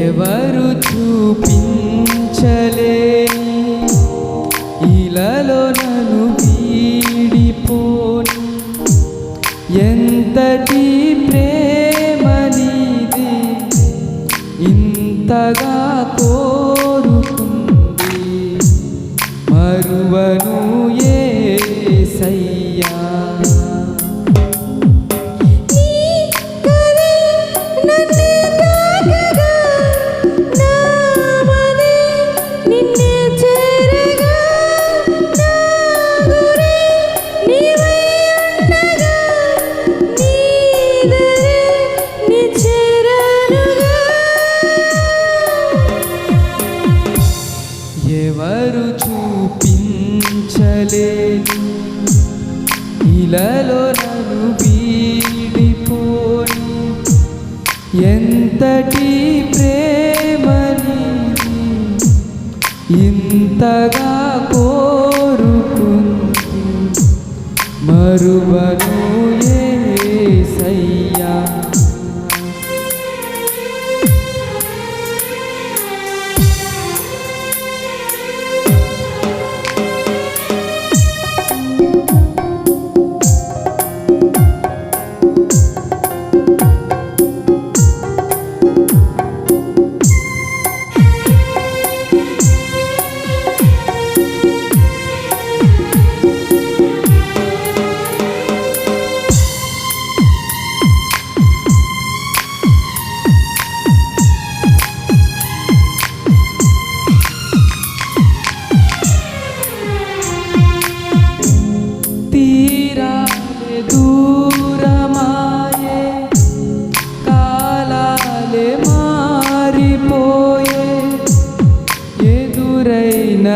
ఎవరు చూపించలేని ఇలలో నన్ను వీడిపోని ఎంతటి ప్రేమ నీది? ఇంతగా కోరుకుంది మరువను చూపించలేని ఇలలో నన్ను వీడిపోని ఎంతటి ప్రేమని ఇంతగా కోరుకుంది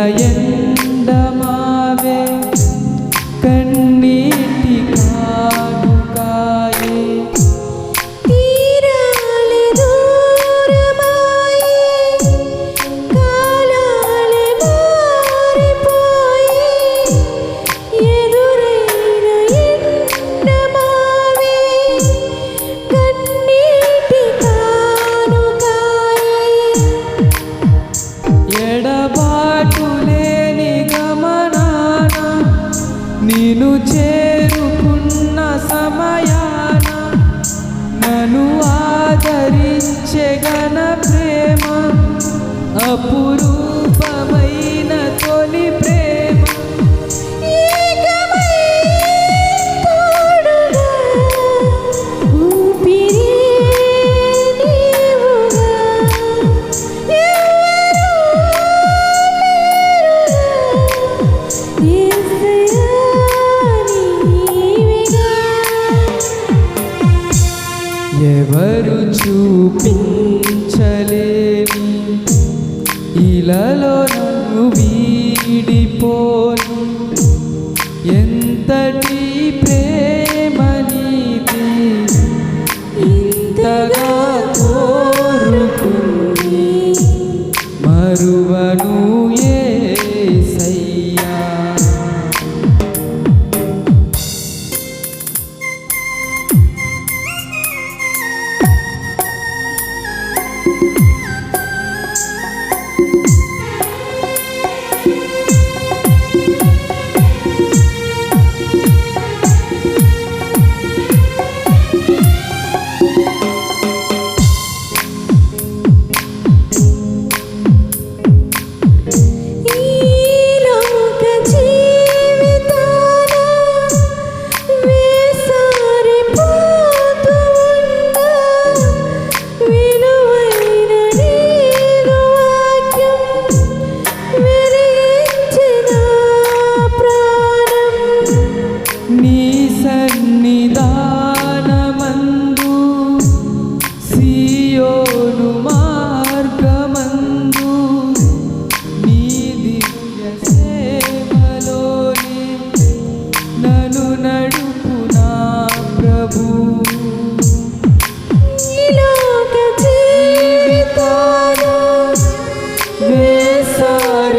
y చెగన ప్రేమ అపురూపమైన తొలి ప్రేమ. ఎవరు చూపించలేని ఇలలో నన్ను వీడిపోను. ఎంతటి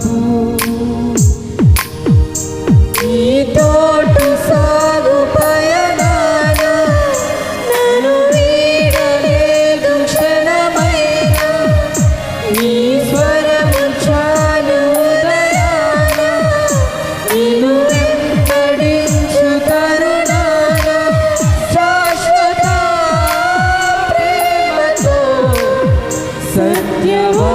ప్రభు నీతోటి సాగు పయనాన నన్ను వీడలేదు క్షణమైన. నీ స్వరము చాలు ఉదయాన నిన్ను వెంకడించు కరుణాన. శాశ్వత ప్రేమతో సత్యవా